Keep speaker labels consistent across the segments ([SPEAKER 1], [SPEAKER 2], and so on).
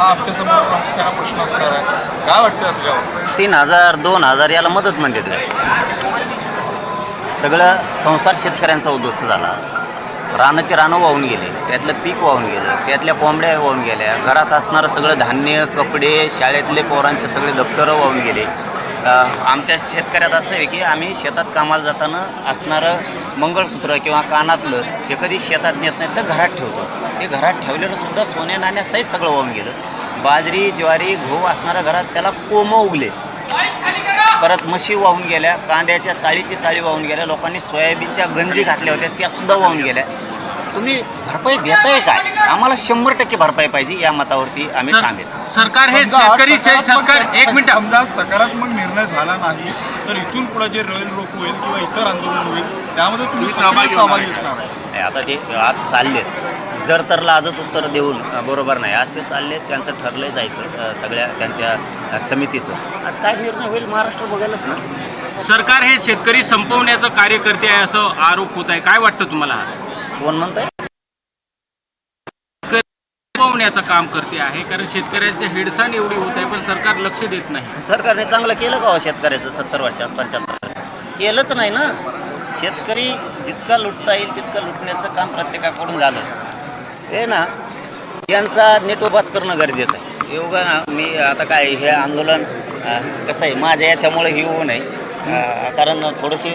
[SPEAKER 1] हा आमच्यासमोर प्रश्न असणार आहे. काय वाटतं
[SPEAKER 2] तीन हजार दोन हजार याला मदत म्हणते सगळं संसार शेतकऱ्यांचा उद्ध्वस्त झाला. रानाचे रानं वाहून गेले त्यातलं पीक वाहून गेलं त्यातल्या कोंबड्या वाहून गेल्या घरात असणारं सगळं धान्य कपडे शाळेतले पोरांचे सगळे दप्तरं वाहून गेले. अ, आमच्या शेतकऱ्यात असं आहे की आम्ही शेतात कामाला जाताना असणारं मंगळसूत्र किंवा कानातलं हे कधी शेतात नेत नाही तर घरात ठेवतो. ते घरात ठेवलेलं सुद्धा सोन्या नाण्यासहित सगळं वाहून गेलं. बाजरी ज्वारी गहू असणाऱ्या घरात त्याला कोमं उगले. परत म्हशी वाहून गेल्या कांद्याच्या चाळीची चाळी वाहून गेल्या लोकांनी सोयाबीनच्या गंजी घातल्या होत्या त्यासुद्धा वाहून गेल्या. तुम्ही भरपाई देताय काय? आम्हाला शंभर टक्के भरपाई पाहिजे या मतावरती आम्ही
[SPEAKER 3] सर-
[SPEAKER 2] थांबेल.
[SPEAKER 3] सरकार हे
[SPEAKER 1] समजा
[SPEAKER 3] शेतकरी
[SPEAKER 1] सकारात्मक-
[SPEAKER 3] शेतकरी एक मिनिट.
[SPEAKER 1] समजा सकारात्मक निर्णय झाला नाही तर इथून पुढे जे रेल रोक होईल किंवा इतर आंदोलन होईल त्यामध्ये तुम्ही सहभागी सहभागी असणार आहे.
[SPEAKER 2] नाही, आता ते आज चालले जर तर लाजच उत्तर देऊन अ, बरोबर नाही. आज ते चालले त्यांचं ठरलंय जायचं अ, सगळ्या त्यांच्या अ, समितीचं. आज काय निर्णय होईल महाराष्ट्र बघायलाच ना?
[SPEAKER 3] सरकार हे शेतकरी संपवण्याचं कार्य करते आहे असं आरोप होत आहे. काय वाटतं तुम्हाला?
[SPEAKER 2] कोण म्हणतंय?
[SPEAKER 3] संपवण्याचं काम करते आहे कारण शेतकऱ्यांचे हेडसाण एवढी होत आहे पण सरकार लक्ष देत नाही.
[SPEAKER 2] सरकारने चांगलं केलं का हो शेतकऱ्याचं सत्तर वर्षात पंच्याहत्तर वर्षात? केलंच नाही ना. शेतकरी जितका लुटता येईल तितकं लुटण्याचं काम प्रत्येकाकडून झालं. हे ना यांचा नेटोबाच करणं गरजेचं आहे. योगा ना मी आता काय हे आंदोलन कसं आहे माझ्या याच्यामुळे हे होऊ नये. कारण थोडीशी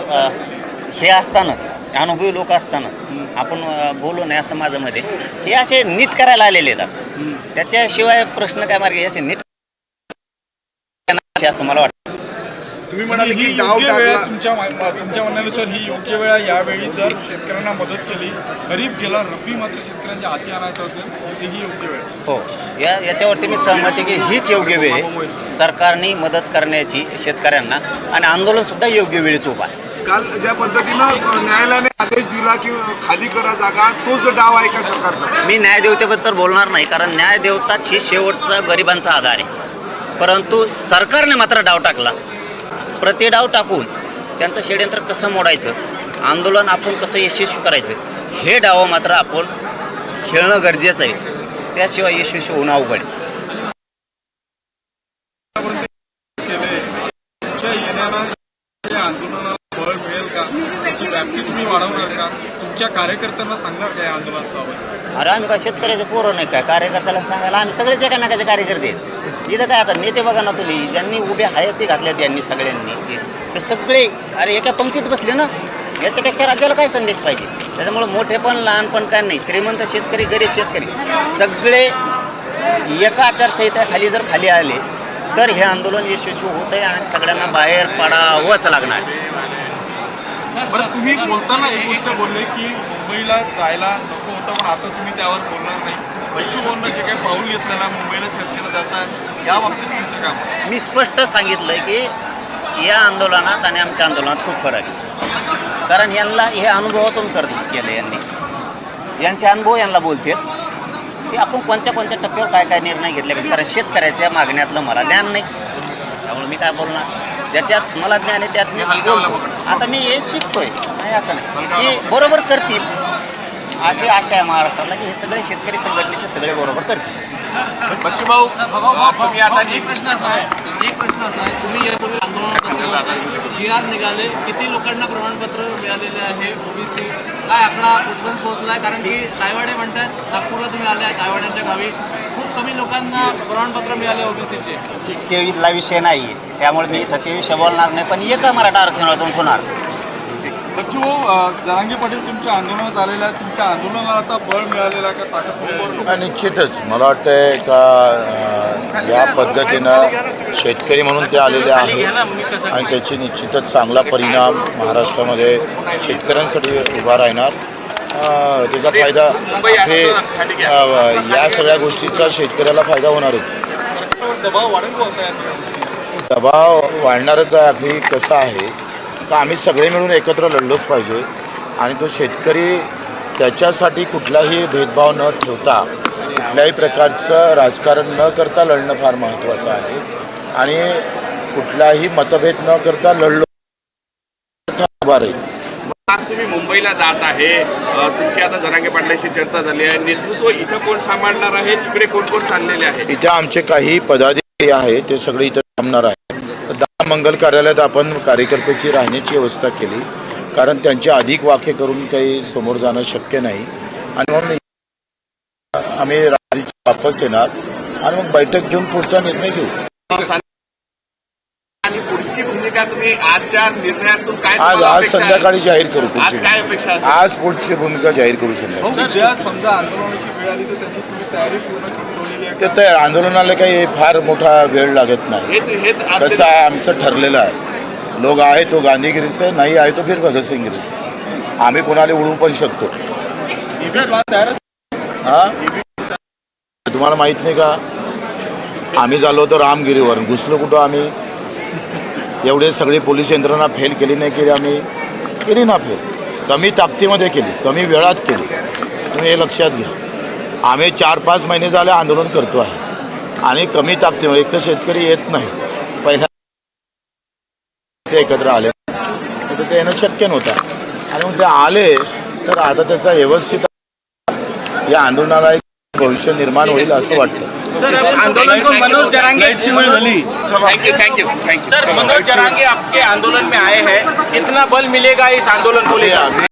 [SPEAKER 2] हे असताना अनुभवी लोक असताना आपण बोलू नये असं माझं मध्ये हे असे नीट करायला आलेले आहेत त्याच्याशिवाय प्रश्न काय मार्ग असे नीट असं मला वाटतं.
[SPEAKER 4] तुम्ही म्हणाले की टाकला.
[SPEAKER 1] तुमच्या तुमच्या म्हणण्यानुसार ही योग्य वेळ आहे. यावेळी जर शेतकऱ्यांना मदत केली खरीप गेला रब्बी मात्र शेतकऱ्यांच्या हाती आणायचं असेल तर ही योग्य वेळ.
[SPEAKER 2] हो. या याच्यावरती मी सहमत आहे की हीच योग्य वेळ आहे. सरकारने मदत करण्याची शेतकऱ्यांना. आणि आंदोलन सुद्धा योग्य वेळीच उभा आहे.
[SPEAKER 4] काल ज्या पद्धतीनं न्यायालयाने आदेश दिला की खाली करा जागा तो जो डाव आहे का सरकारचा?
[SPEAKER 2] मी न्यायदेवतेबद्दल बोलणार नाही कारण न्यायदेवताच ही शेवटचा गरिबांचा आधार आहे. परंतु सरकारने मात्र डाव टाकला. प्रति डाव टाकून त्यांचं षडयंत्र कसं मोडायचं आंदोलन आपण कसं यशस्वी करायचं हे डावं मात्र आपण खेळणं गरजेचं आहे. त्याशिवाय यशस्वी होणं अवघड आहे.
[SPEAKER 1] आंदोलनाला का? त्याची व्याप्ती तुम्ही वाढवणार का? तुमच्या कार्यकर्त्यांना सांगणार आवाज
[SPEAKER 2] अरे आम्ही काय शेतकऱ्याचं पोरं नाही काय? कार्यकर्त्याला सांगायला आम्ही सगळेच एकामेकाचे कार्यकर्ते आहेत. इथं काय आता नेते बघा ना तुम्ही ज्यांनी उभे हयाती घातल्या त्यांनी सगळ्यांनी. ते सगळे अरे एका पंक्तीत बसले ना याच्यापेक्षा राज्याला काय संदेश पाहिजे? त्याच्यामुळे मोठे पण लहान पण काय नाही. श्रीमंत शेतकरी गरीब शेतकरी सगळे एका आचारसंहितेखाली जर खाली आले तर हे आंदोलन यशस्वी होत आहे आणि सगळ्यांना बाहेर पडावंच लागणार.
[SPEAKER 1] बरं तुम्ही बोलताना एक गोष्ट बोलले की मुंबईला जायला नको होतं पण आता तुम्ही त्यावर बोलणार नाही. बच्चूभाऊंना जे काही पाऊल घेतलं ना मुंबईला चर्चेला जातात. या बाबतीत तुमचं काम
[SPEAKER 2] मी स्पष्ट सांगितलंय की या आंदोलनात आणि आमच्या आंदोलनात खूप फरक आहे. कारण यांना हे अनुभवातून कर केलं यांनी. यांचे अनुभव यांना बोलतात की आपण कोणत्या कोणत्या टप्प्यावर काय काय निर्णय घेतले पाहिजे? कारण शेतकऱ्याच्या मागण्यातलं मला ज्ञान नाही. त्यामुळे मी काय बोलणार? ज्याच्यात मला ज्ञान आहे त्यात मी बोलतो. आता मी हे शिकतोय. नाही असं नाही. की बरोबर करतील. अशी आशा आहे महाराष्ट्राला की हे सगळे शेतकरी संघटनेचे सगळे बरोबर करतील.
[SPEAKER 3] बच्चूभाऊ तुम्ही आता
[SPEAKER 5] एक प्रश्न असा आहे. एक प्रश्न असा आहे. तुम्ही यापूर्वी आंदोलनात जी आर निघाले. किती लोकांना प्रमाणपत्र मिळालेले आहे? ओबीसी. काय आकडा कुठपर्यंत पोहोचलाय? कारण की तायवाडे म्हणतात नागपूरला तुम्ही आले आहे तायवाड्यांच्या गावी. कमी लोकांना प्रमाणपत्र मिळाले ओबीसीचे.
[SPEAKER 2] ते इथला विषय नाही आहे त्यामुळे मी इथं ते विषय बोलणार नाही पण एक मराठा आरक्षण वाचून होणार
[SPEAKER 1] जरांगे पाटील तुमच्या आंदोलनात आलेला आहे तुमच्या आंदोलनाला आता बळ मिळालेलं आहे का ताकद आहे?
[SPEAKER 6] हा, निश्चितच. मला वाटतंय का या पद्धतीनं शेतकरी म्हणून ते आलेले आहेत आणि त्याची निश्चितच चांगला परिणाम महाराष्ट्रामध्ये शेतकऱ्यांसाठी उभा राहणार. त्याचा फायदा हे या सगळ्या गोष्टीचा शेतकऱ्याला फायदा होणारच.
[SPEAKER 1] दबाव
[SPEAKER 6] वाढणारच आहे आखरी कसं आहे का आम्ही सगळे मिळून एकत्र लढलोच पाहिजे. आणि तो शेतकरी त्याच्यासाठी कुठलाही भेदभाव न ठेवता कुठल्याही प्रकारचं राजकारण न करता लढणं फार महत्त्वाचं आहे. आणि कुठलाही मतभेद न करता लढलो तर उभा राहील
[SPEAKER 7] आज तुम्ही मुंबईला जात आहे. तुमची आता जरांगे पाटलांशी चर्चा झाली आहे. नेतृत्व इथं कोण सांभाळणार आहे? तिकडे कोण कोण चाललेले आहे
[SPEAKER 6] इथे आमचे काही पदाधिकारी आहे ते सगळे इथं थांबणार आहे दहा मंगल कार्यालयात आपण कार्यकर्त्याची राहण्याची व्यवस्था केली. कारण त्यांचे अधिक वाक्य करून काही समोर जाणं शक्य नाही. आणि म्हणून आम्ही रात्री वापस येणार. आणि मग बैठक घेऊन पुढचा निर्णय घेऊ.
[SPEAKER 7] आणि पुढची भूमिका तुम्ही आजच्या निर्णयातून काय
[SPEAKER 6] आज
[SPEAKER 7] तुम्हाला
[SPEAKER 6] आज
[SPEAKER 7] अपेक्षा आहे?
[SPEAKER 6] संध्याकाळी जाहीर करू
[SPEAKER 7] आज
[SPEAKER 6] पुढची
[SPEAKER 7] काय अपेक्षा असेल?
[SPEAKER 6] आज पुढची भूमिका जाहीर करू संध्याकाळी.
[SPEAKER 1] भाऊ, उद्या समजा आंदोलनाची वेळ आली तर त्याची तुम्ही तयारी पूर्ण आहे
[SPEAKER 6] ते
[SPEAKER 1] का?
[SPEAKER 6] तर आंदोलनाला काही फार मोठा वेळ लागत नाही.
[SPEAKER 7] हेच हेच आज
[SPEAKER 6] कसं आहे आमचं ठरलेलं आहे. लोक आहे तो गांधीगिरी से नाही आहे तो फिर भगतसिंगगिरी से आम्ही कोणाला उडवू पण शकतो. हा? तुम्हाला माहीत नाही का? आम्ही झालो होतो रामगिरीवर घुसलो कुठं आम्ही? एवढे सगळी पोलीस यंत्रणा फेल केली नाही केली आम्ही. केली ना फेल. कमी ताकदीमध्ये केली कमी वेळात केली. तुम्ही हे लक्षात घ्या. आम्ही चार पाच महिने झाले आंदोलन करतो आहे. आणि कमी ताकदीमध्ये एक तर शेतकरी येत नाही. पहिल्या ते एकत्र आले. तर ते येणं शक्य नव्हतं. आणि मग ते आले तर आता त्याचा व्यवस्थित या आंदोलनाला एक भविष्य निर्माण होईल असं वाटतं.
[SPEAKER 3] आंदोलन को Manoj Jarange
[SPEAKER 7] thank you thank you thank you
[SPEAKER 3] sir Manoj Jarange आपके आंदोलन में आए हैं। कितना बल मिलेगा इस आंदोलन को लेकर?